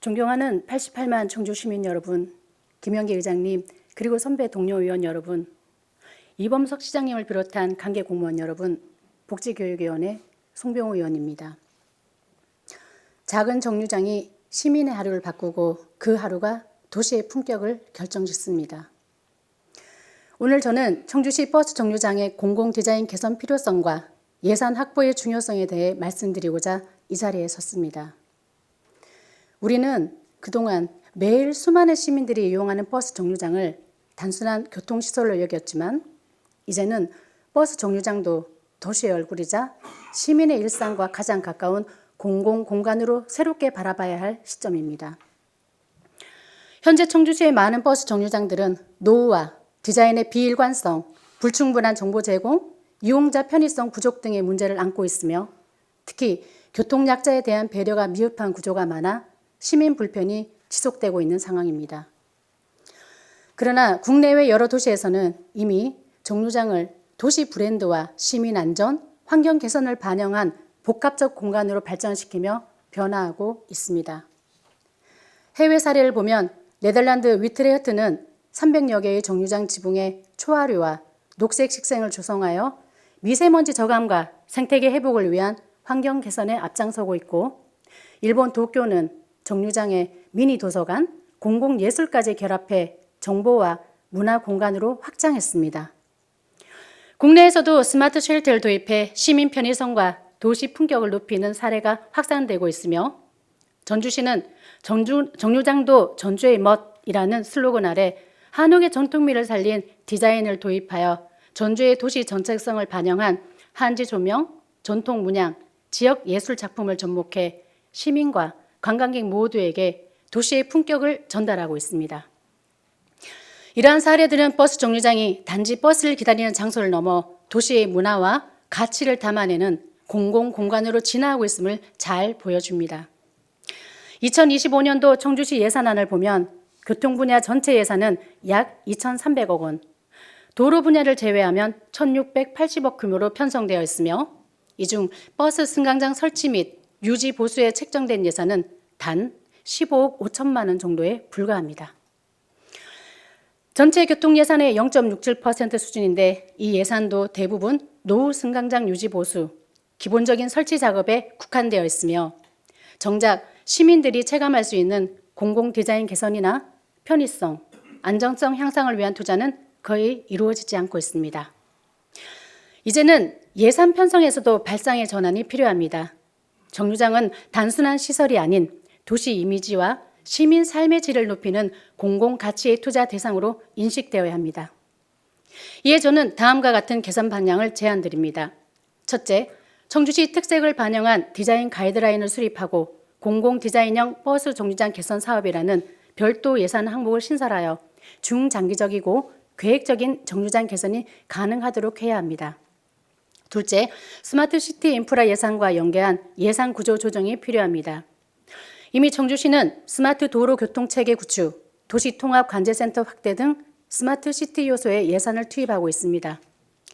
존경하는 88만 청주 시민 여러분, 김영기 의장님, 그리고 선배 동료 의원 여러분, 이범석 시장님을 비롯한 관계 공무원 여러분, 복지교육위원회 송병호 의원입니다. 작은 정류장이 시민의 하루를 바꾸고 그 하루가 도시의 품격을 결정짓습니다. 오늘 저는 청주시 버스 정류장의 공공 디자인 개선 필요성과 예산 확보의 중요성에 대해 말씀드리고자 이 자리에 섰습니다. 우리는 그동안 매일 수많은 시민들이 이용하는 버스 정류장을 단순한 교통시설로 여겼지만 이제는 버스 정류장도 도시의 얼굴이자 시민의 일상과 가장 가까운 공공 공간으로 새롭게 바라봐야 할 시점입니다. 현재 청주시의 많은 버스 정류장들은 노후와 디자인의 비일관성, 불충분한 정보 제공, 이용자 편의성 부족 등의 문제를 안고 있으며 특히 교통약자에 대한 배려가 미흡한 구조가 많아 시민 불편이 지속되고 있는 상황입니다. 그러나 국내외 여러 도시에서는 이미 정류장을 도시 브랜드와 시민 안전, 환경 개선을 반영한 복합적 공간으로 발전시키며 변화하고 있습니다. 해외 사례를 보면 네덜란드 위트레흐트는 300여 개의 정류장 지붕에 초화류와 녹색 식생을 조성하여 미세먼지 저감과 생태계 회복을 위한 환경 개선에 앞장서고 있고 일본 도쿄는 정류장에 미니 도서관, 공공예술까지 결합해 정보와 문화 공간으로 확장했습니다. 국내에서도 스마트 쉘터를 도입해 시민 편의성과 도시 품격을 높이는 사례가 확산되고 있으며 전주시는 전주, 정류장도 전주의 멋이라는 슬로건 아래 한옥의 전통미를 살린 디자인을 도입하여 전주의 도시 정체성을 반영한 한지 조명, 전통 문양, 지역 예술 작품을 접목해 시민과 관광객 모두에게 도시의 품격을 전달하고 있습니다. 이러한 사례들은 버스 정류장이 단지 버스를 기다리는 장소를 넘어 도시의 문화와 가치를 담아내는 공공 공간으로 진화하고 있음을 잘 보여줍니다. 2025년도 청주시 예산안을 보면 교통 분야 전체 예산은 약 2,300억 원, 도로 분야를 제외하면 1,680억 규모로 편성되어 있으며 이 중 버스 승강장 설치 및 유지 보수에 책정된 예산은 단 15억 5천만 원 정도에 불과합니다. 전체 교통 예산의 0.67% 수준인데 이 예산도 대부분 노후 승강장 유지 보수, 기본적인 설치 작업에 국한되어 있으며 정작 시민들이 체감할 수 있는 공공 디자인 개선이나 편의성, 안정성 향상을 위한 투자는 거의 이루어지지 않고 있습니다. 이제는 예산 편성에서도 발상의 전환이 필요합니다. 정류장은 단순한 시설이 아닌 도시 이미지와 시민 삶의 질을 높이는 공공 가치의 투자 대상으로 인식되어야 합니다. 이에 저는 다음과 같은 개선 방향을 제안드립니다. 첫째, 청주시 특색을 반영한 디자인 가이드라인을 수립하고 공공 디자인형 버스 정류장 개선 사업이라는 별도 예산 항목을 신설하여 중장기적이고 계획적인 정류장 개선이 가능하도록 해야 합니다. 둘째, 스마트 시티 인프라 예산과 연계한 예산 구조 조정이 필요합니다. 이미 청주시는 스마트 도로 교통 체계 구축, 도시 통합 관제센터 확대 등 스마트 시티 요소에 예산을 투입하고 있습니다.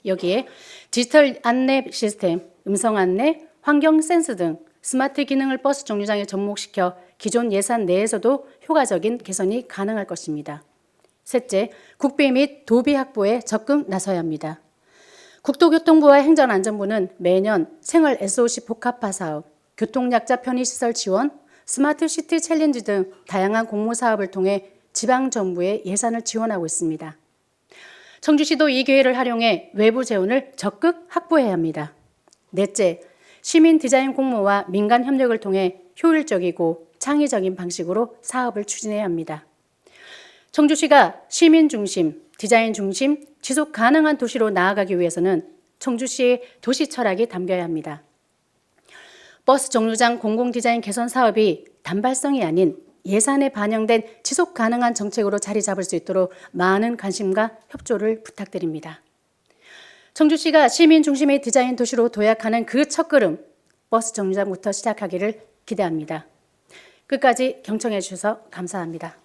여기에 디지털 안내 시스템, 음성 안내, 환경 센스 등 스마트 기능을 버스 정류장에 접목시켜 기존 예산 내에서도 효과적인 개선이 가능할 것입니다. 셋째, 국비 및 도비 확보에 적극 나서야 합니다. 국토교통부와 행정안전부는 매년 생활 SOC 복합화 사업, 교통약자 편의시설 지원, 스마트 시티 챌린지 등 다양한 공모 사업을 통해 지방 정부에 예산을 지원하고 있습니다. 청주시도 이 기회를 활용해 외부 재원을 적극 확보해야 합니다. 넷째, 시민 디자인 공모와 민간 협력을 통해 효율적이고 창의적인 방식으로 사업을 추진해야 합니다. 청주시가 시민 중심, 디자인 중심, 지속 가능한 도시로 나아가기 위해서는 청주시의 도시 철학이 담겨야 합니다. 버스 정류장 공공 디자인 개선 사업이 단발성이 아닌 예산에 반영된 지속 가능한 정책으로 자리 잡을 수 있도록 많은 관심과 협조를 부탁드립니다. 청주시가 시민 중심의 디자인 도시로 도약하는 그 첫걸음 버스 정류장부터 시작하기를 기대합니다. 끝까지 경청해 주셔서 감사합니다.